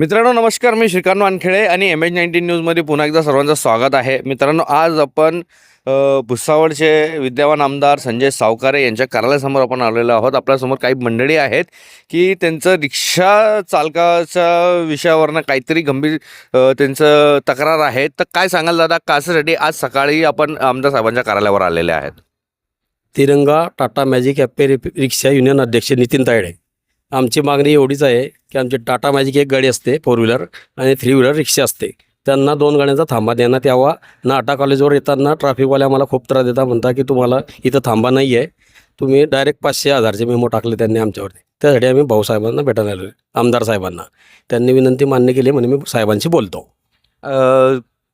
मित्रांनो नमस्कार मी श्रीकांत वानखेडे आणि एम एच नाईन्टीन न्यूजमध्ये पुन्हा एकदा सर्वांचं स्वागत आहे. मित्रांनो आज आपण भुसावळचे विद्यमान आमदार संजय सावकारे यांच्या कार्यालयासमोर आपण आलेलो आहोत. आपल्यासमोर काही मंडळी आहेत की त्यांचं रिक्षा चालकाच्या विषयावरनं काहीतरी गंभीर त्यांचं तक्रार आहे. तर काय सांगाल दादा कासासाठी आज सकाळी आपण आमदार साहेबांच्या कार्यालयावर आलेले आहेत? Tiranga Tata magic Ape rickshaw union अध्यक्ष नितीन तायडे. आमची मागणी एवढीच आहे की आमची टाटा मॅजिक एक गाडी असते फोर व्हीलर आणि थ्री व्हीलर रिक्षा असते. त्यांना दोन गाड्यांचा थांबा देण्यात यावा नाटा कॉलेजवर येताना ट्रॅफिकवाले आम्हाला खूप त्रास देता म्हणता की तुम्हाला इथं थांबा नाही आहे तुम्ही डायरेक्ट पाचशे हजारचे मेमो टाकले त्यांनी आमच्यावरती. त्यासाठी आम्ही भाऊसाहेबांना भेटायला आलो आमदार साहेबांना. त्यांनी विनंती मान्य केली म्हणून मी साहेबांशी बोलतो.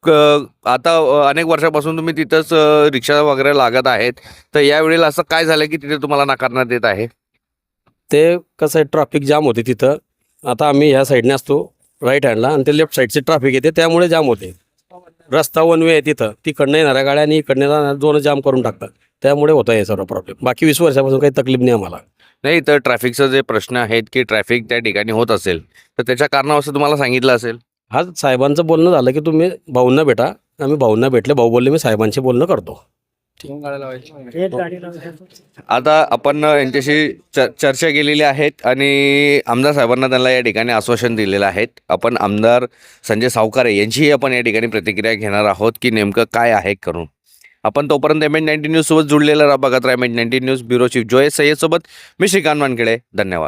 क- आता अनेक वर्षापासून तुम्ही तिथंच रिक्षा वगैरे लागत आहेत. तर यावेळेला असं काय झालं की तिथे तुम्हाला नाकारण्यात येत आहे? ते कसं आहे ट्रॅफिक जाम होते तिथं. आता आम्ही ह्या साईडने असतो राईट हँडला आणि ते लेफ्ट साईडचे ट्रॅफिक येते त्यामुळे जाम होते. रस्ता वन वे आहे तिथं. तिकडनं येणाऱ्या गाड्या आणि इकडनं येणाऱ्या दोन जाम करून टाकतात. त्यामुळे होतं हे सर्व प्रॉब्लेम बाकी वीस वर्षापासून काही तकलीफ नाही आम्हाला. नाही तर ट्रॅफिकचं जे प्रश्न आहेत की ट्रॅफिक त्या ठिकाणी होत असेल तर त्याच्या कारणावर तुम्हाला सांगितलं असेल. हा साहेबांचं बोलणं झालं की तुम्ही भाऊंना भेटा. आम्ही भाऊंना भेटले भाऊ बोलले मी साहेबांशी बोलणं करतो. आता आपण यांच्याशी च चर्चा केलेली आहेत आणि आमदार साहेबांना त्यांना या ठिकाणी आश्वासन दिलेलं आहे आपण आमदार संजय सावकारे यांचीही आपण या ठिकाणी प्रतिक्रिया घेणार आहोत की नेमकं काय आहे करून. आपण तोपर्यंत एम एच नाईन्टी न्यूजसोबत जुळलेला राहा. बघत राहा M H ninety news bureau chief Joy सय्यदसोबत मी श्रीकांत वानखेडे. धन्यवाद.